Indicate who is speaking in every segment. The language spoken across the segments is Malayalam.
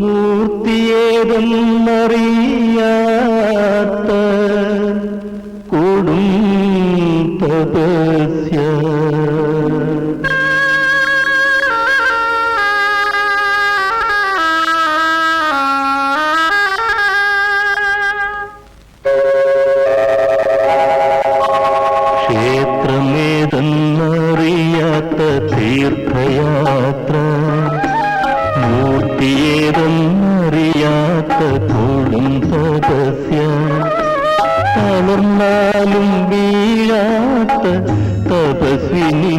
Speaker 1: മൂർത്തിയേതെന്നറിയാത്ത കൊടും തപസ്യ. ക്ഷേത്രമേതെന്നറിയാത്ത തീർത്ഥയാത്ര. മൂർത്തിയേതെന്നറിയാത്ത തോളും തപസ്യ തളർന്നാലും വീഴാത്ത തപസ്വിനി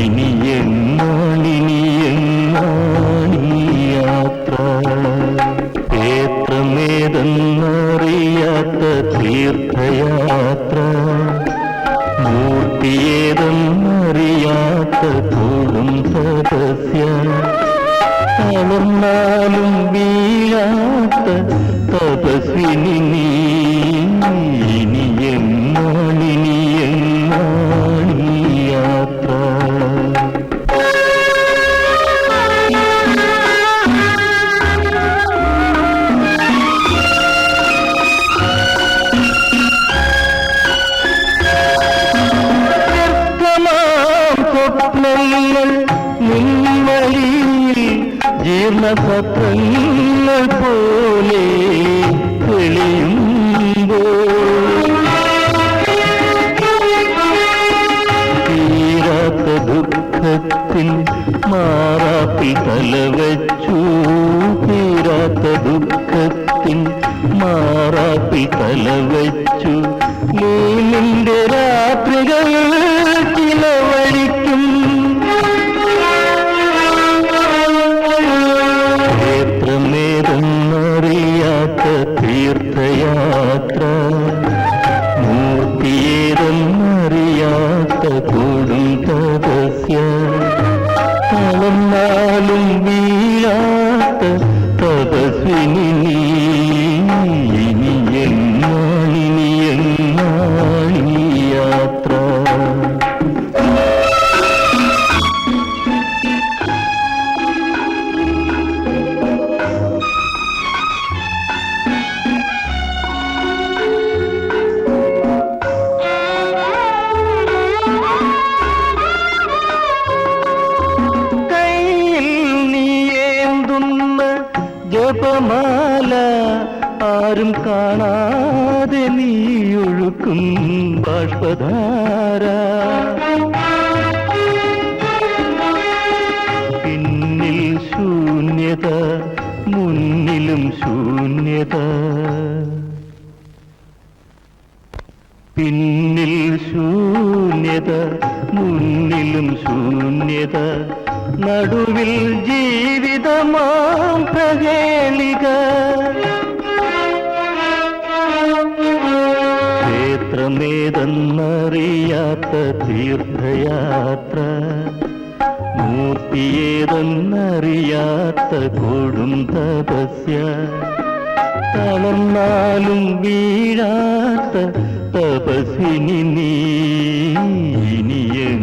Speaker 1: ഇനി എന്നാണിനി എന്നാണീ യാത്ര ക്ഷേത്രമേതെന്നറിയാത്ത തീർത്ഥയാത്ര. മൂർത്തിയേതെന്നറിയാത്ത തോളും തപസ്യ തളർന്നാലും വീഴാത്ത തപസ്വിനി നീ. ഇനി എന്നാണിനി എന്നാണീ യാത്ര? വ്യർത്ഥമാം നിൻ നിൻവഴിയിൽ ജീർണപത്രങ്ങൾ പോലെ തീരാത്ത ദുഃഖത്തിൽ മാറാപ്പിൽ തലവച്ചു. തീരാത്ത ദുഃഖത്തിൽ മാറാപ്പിൽ തലവച്ചു. നീ നിന്റെ രാത്രികൾ തളർന്നാലും വീഴാത്ത തപസ്വിനി ജപമാല ആരും കാണാതെ നീയൊഴുക്കും ബാഷ്പധാര. പിന്നിൽ ശൂന്യത മുന്നിലും ശൂന്യത. പിന്നിൽ ശൂന്യത മുന്നിലും ശൂന്യത. നടുവിൽ ജീവിതമാം പ്രകേളിക. ക്ഷേത്രമേതെന്നറിയാത്ത തീർത്ഥയാത്ര മൂർത്തിയേതെന്നറിയാത്ത കൊടും തപസ്യ തളർന്നാലും വീഴാത്ത തപസ്വിനി നീ ഇനി എന്നാണിനി എന്നാ